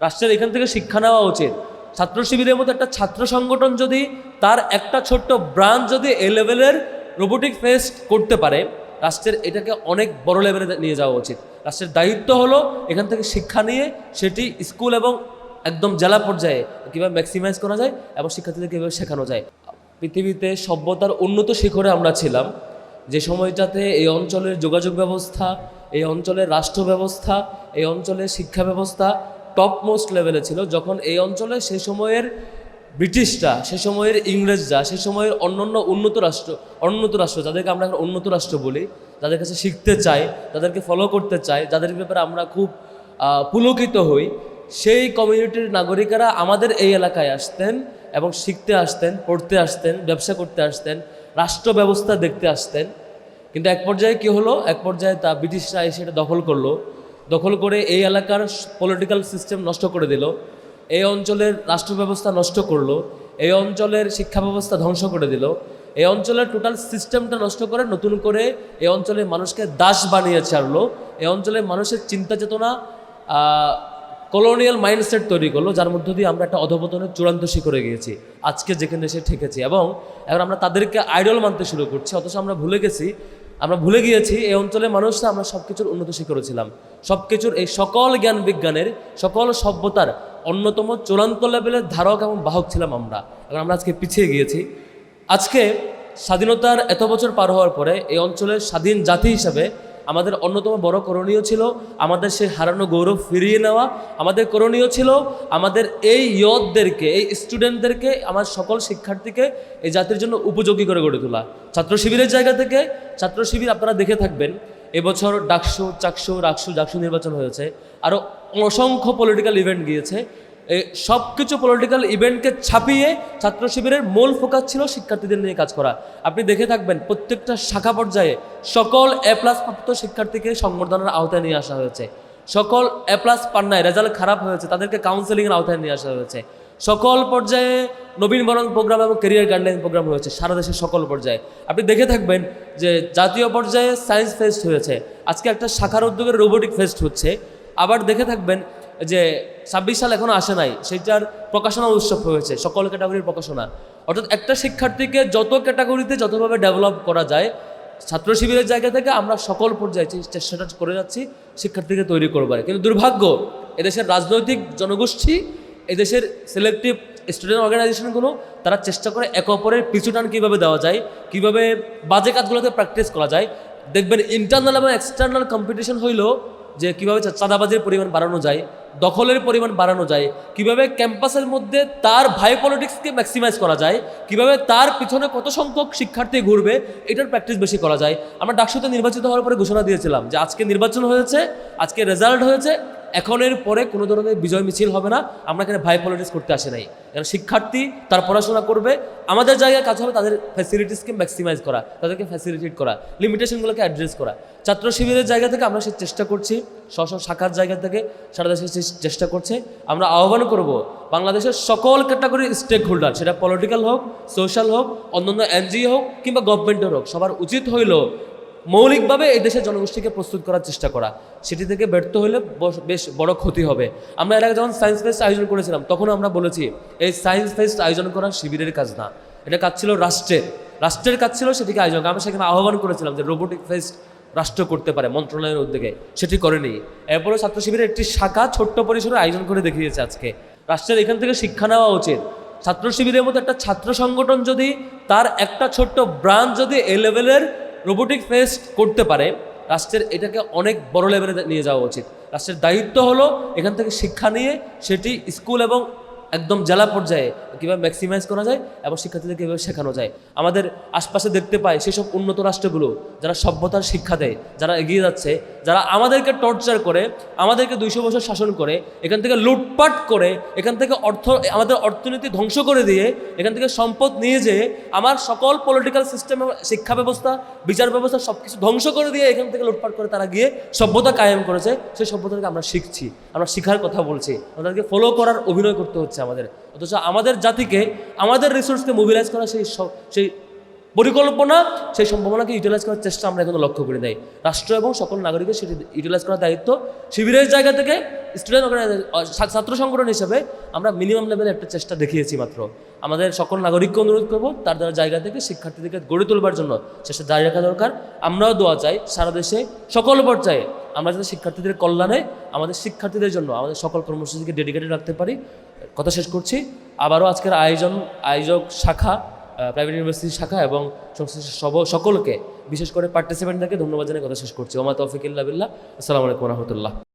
রাষ্ট্রের এখান থেকে শিক্ষা নেওয়া উচিত। ছাত্র শিবিরের মতো একটা ছাত্র সংগঠন যদি তার একটা ছোট্ট ব্রাঞ্চ যদি এ লেভেলের রোবোটিক ফেস্ট করতে পারে, রাষ্ট্রের এটাকে অনেক বড় লেভেলে নিয়ে যাওয়া উচিত। রাষ্ট্রের দায়িত্ব হলো এখান থেকে শিক্ষা নিয়ে সেটি স্কুল এবং একদম জেলা পর্যায়ে কীভাবে ম্যাক্সিমাইজ করা যায় এবং শিক্ষার্থীদের কীভাবে শেখানো যায়। পৃথিবীতে সভ্যতার উন্নত শিখরে আমরা ছিলাম। যে সময়টাতে এই অঞ্চলের যোগাযোগ ব্যবস্থা, এই অঞ্চলের রাষ্ট্র ব্যবস্থা, এই অঞ্চলের শিক্ষা ব্যবস্থা টপ মোস্ট লেভেলে ছিল, যখন এই অঞ্চলে সে সময়ের ব্রিটিশরা, সে সময়ের ইংরেজরা, সে সময়ের অন্যান্য উন্নত রাষ্ট্র উন্নত রাষ্ট্র, যাদেরকে আমরা এখন উন্নত রাষ্ট্র বলি, যাদের কাছে শিখতে চাই তাদেরকে ফলো করতে চাই যাদের ব্যাপারে আমরা খুব পুলকিত হই, সেই কমিউনিটির নাগরিকেরা আমাদের এই এলাকায় আসতেন এবং শিখতে আসতেন, পড়তে আসতেন, ব্যবসা করতে আসতেন, রাষ্ট্র ব্যবস্থা দেখতে আসতেন। কিন্তু এক পর্যায়ে কী হলো? এক পর্যায়ে তা ব্রিটিশরা এসে এটা দখল করল। দখল করে এই এলাকার পলিটিক্যাল সিস্টেম নষ্ট করে দিল। এই অঞ্চলের রাষ্ট্র ব্যবস্থা নষ্ট করল। এই অঞ্চলের শিক্ষা ব্যবস্থা ধ্বংস করে দিল। এই অঞ্চলের টোটাল সিস্টেমটা নষ্ট করে নতুন করে এই অঞ্চলের মানুষকে দাস বানিয়ে ছাড়লো। এই অঞ্চলের মানুষের চিন্তা চেতনা কলোনিয়াল মাইন্ডসেট তৈরি করল, যার মধ্য দিয়ে আমরা একটা অধপতনের চূড়ান্ত শিখরে গিয়েছি। আজকে যেখানে এসে ঠেকেছি এবং এখন আমরা তাদেরকে আইডল মানতে শুরু করছি, অথচ আমরা ভুলে গেছি আমরা ভুলে গিয়েছি, এই অঞ্চলের মানুষরা আমরা সব কিছুর উন্নত শিখরে ছিলাম। সব কিছুর এই সকল জ্ঞান বিজ্ঞানের, সকল সভ্যতার অন্যতম চূড়ান্ত লেভেলের ধারক এবং বাহক ছিলাম আমরা। এখন আমরা আজকে পিছিয়ে গিয়েছি। আজকে স্বাধীনতার এত বছর পার হওয়ার পরে এই অঞ্চলের স্বাধীন জাতি হিসাবে আমাদের অন্যতম বড় করণীয় ছিল আমাদের সেই হারানো গৌরব ফিরিয়ে নেওয়া। আমাদের করণীয় ছিল আমাদের এই ইয়তদেরকে, এই স্টুডেন্টদেরকে আমার সকল শিক্ষার্থীকে এই জাতির জন্য উপযোগী করে গড়ে তোলা। ছাত্র শিবিরের জায়গা থেকে ছাত্র শিবির আপনারা দেখে থাকবেন, এবছর ডাকসু, চাকসু, রাকসু ডাকসু নির্বাচন হয়েছে। আরও অসংখ্য পলিটিক্যাল ইভেন্ট গিয়েছে। সব কিছু পলিটিক্যাল ইভেন্টকে ছাপিয়ে ছাত্র শিবিরের মূল ফোকাস ছিল শিক্ষার্থীদের নিয়ে কাজ করা। আপনি দেখে থাকবেন প্রত্যেকটা শাখা পর্যায়ে সকল এ প্লাস প্রাপ্ত শিক্ষার্থীকে সংবর্ধনার আওতায় নিয়ে আসা হয়েছে। সকল এ প্লাস পান্নায় রেজাল্ট খারাপ হয়েছে, তাদেরকে কাউন্সেলিংয়ের আওতায় নিয়ে আসা হয়েছে। সকল পর্যায়ে নবীনবরণ প্রোগ্রাম এবং কেরিয়ার গাইডলাইন প্রোগ্রাম হয়েছে সারা দেশের সকল পর্যায়ে। আপনি দেখে থাকবেন যে জাতীয় পর্যায়ে সায়েন্স ফেস্ট হয়েছে, আজকে একটা শাখার উদ্যোগের রোবোটিক ফেস্ট হচ্ছে। আবার দেখে থাকবেন যে ছাব্বিশ সাল এখনও আসে নাই, সেইটার প্রকাশনা উৎসব হয়েছে, সকল ক্যাটাগরির প্রকাশনা। অর্থাৎ একটা শিক্ষার্থীকে যত ক্যাটাগরিতে যতভাবে ডেভেলপ করা যায়, ছাত্র শিবিরের জায়গা থেকে আমরা সকল পর্যায়ে চেষ্টাটা করে যাচ্ছি, শিক্ষার্থীকে তৈরি করবার। কিন্তু দুর্ভাগ্য, এদেশের রাজনৈতিক জনগোষ্ঠী, এদেশের সিলেক্টিভ স্টুডেন্ট অর্গানাইজেশনগুলো তারা চেষ্টা করে একে অপরের পিছুটান কীভাবে দেওয়া যায়, কীভাবে বাজে কাজগুলোতে প্র্যাকটিস করা যায়। দেখবেন ইন্টারনাল এবং এক্সটার্নাল কম্পিটিশন হইলেও যে কীভাবে চাঁদাবাজির পরিমাণ বাড়ানো যায় দখলের পরিমাণ বাড়ানো যায়, কীভাবে ক্যাম্পাসের মধ্যে তার ভাই পলিটিক্সকে ম্যাক্সিমাইজ করা যায়, কীভাবে তার পিছনে কত সংখ্যক শিক্ষার্থী ঘুরবে, এটার প্র্যাকটিস বেশি করা যায়। আমরা ডাকসুতে নির্বাচিত হওয়ার পরে ঘোষণা দিয়েছিলাম যে আজকে নির্বাচন হয়েছে, আজকে রেজাল্ট হয়েছে এখনের পরে কোনো ধরনের বিজয় মিছিল হবে না। আমরা এখানে ভাই পলিটিক্স করতে আসে নাই। এরা শিক্ষার্থী তার পড়াশোনা করবে, আমাদের জায়গায় কাজ হবে তাদের ফ্যাসিলিটিসকে ম্যাক্সিমাইজ করা, তাদেরকে ফ্যাসিলিটেট করা লিমিটেশনগুলোকে অ্যাড্রেস করা। ছাত্র শিবিরের জায়গা থেকে আমরা সে চেষ্টা করছি স্ব শাখার জায়গা থেকে সারা দেশে সে চেষ্টা করছে। আমরা আহ্বান করব, বাংলাদেশের সকল ক্যাটাগরির স্টেক হোল্ডার সেটা পলিটিক্যাল হোক সোশ্যাল হোক, অন্যান্য এনজিও হোক কিংবা গভর্নমেন্টের হোক, সবার উচিত হইল মৌলিকভাবে এই দেশের জনগোষ্ঠীকে প্রস্তুত করার চেষ্টা করা। সেটি থেকে ব্যর্থ হলে বেশ বড় ক্ষতি হবে। আমরা এর আগে যখন সায়েন্স ফেস্ট আয়োজন করেছিলাম, তখন আমরা বলেছি, এই সায়েন্স ফেস্ট আয়োজন করা শিবিরের কাজ না। এটা কাজ ছিল রাষ্ট্রের। রাষ্ট্রের কাজ ছিল সেটিকে আয়োজন। আমরা সেখানে আহ্বান করেছিলাম যে রোবোটিক ফেস্ট রাষ্ট্র করতে পারে মন্ত্রণালয়ের উদ্যোগে। সেটি করেনি। এরপরে ছাত্র শিবিরের একটি শাখা ছোট্ট পরিসরে আয়োজন করে দেখিয়েছে আজকে। রাষ্ট্রের এখান থেকে শিক্ষা নেওয়া উচিত। ছাত্র শিবিরের মতো একটা ছাত্র সংগঠন যদি, তার একটা ছোট্ট ব্রাঞ্চ যদি এ লেভেলের রোবোটিক ফেস্ট করতে পারে, রাষ্ট্রের এটাকে অনেক বড় লেভেলে নিয়ে যাওয়া উচিত। রাষ্ট্রের দায়িত্ব হলো এখান থেকে শিক্ষা নিয়ে সেটি স্কুল এবং একদম জেলা পর্যায়ে কীভাবে ম্যাক্সিমাইজ করা যায় এবং শিক্ষার্থীদের কীভাবে শেখানো যায়। আমাদের আশপাশে দেখতে পাই সেসব উন্নত রাষ্ট্রগুলো যারা সভ্যতার শিক্ষা দেয়, যারা এগিয়ে যাচ্ছে, যারা আমাদেরকে টর্চার করে, আমাদেরকে দুইশো বছর শাসন করে, এখান থেকে লুটপাট করে, এখান থেকে অর্থ, আমাদের অর্থনীতি ধ্বংস করে দিয়ে, এখান থেকে সম্পদ নিয়ে যেয়ে আমার সকল পলিটিক্যাল সিস্টেম শিক্ষা ব্যবস্থা, বিচার ব্যবস্থা সব কিছু ধ্বংস করে দিয়ে এখান থেকে লুটপাট করে তারা গিয়ে সভ্যতা কায়েম করেছে। সেই সভ্যতাকে আমরা শিখছি, আমরা শিখার কথা বলছি, আমাদেরকে ফলো করার অভিনয় করতে হচ্ছে আমাদের। অথচ আমাদের জাতিকে, আমাদের রিসোর্সকে মোবিলাইজ করা সেই সেই পরিকল্পনা, সেই সম্ভাবনাকে ইউটিলাইজ করার চেষ্টা আমরা এখনও লক্ষ্য করে নাই। রাষ্ট্র এবং সকল নাগরিকের সেটি ইউটিলাইজ করার দায়িত্ব শিবিরের জায়গা থেকে স্টুডেন্ট ছাত্র সংগঠন হিসেবে আমরা মিনিমাম লেভেলে একটা চেষ্টা দেখিয়েছি মাত্র। আমাদের সকল নাগরিককে অনুরোধ করব, তার দ্বারা জায়গা থেকে শিক্ষার্থীদেরকে গড়ে তোলবার জন্য চেষ্টা জারি রাখা দরকার। আমরাও দোয়া চাই সারা দেশে সকল পর্যায়ে আমরা যাতে শিক্ষার্থীদের কল্যাণে, আমাদের শিক্ষার্থীদের জন্য, আমাদের সকল কর্মসূচিকে ডেডিকেটেড রাখতে পারি। কথা শেষ করছি। আবারও আজকের আয়োজন, আয়োজক শাখা প্রাইভেট ইউনিভার্সিটি শাখা এবং সব- সকলকে, বিশেষ করে পার্টিসিপেন্টদেরকে ধন্যবাদ জানিয়ে কথা শেষ করছি। ওমা তফিকুল্লাহ বিল্লাহ। আসসালামু আলাইকুম রহমতুল্লাহ।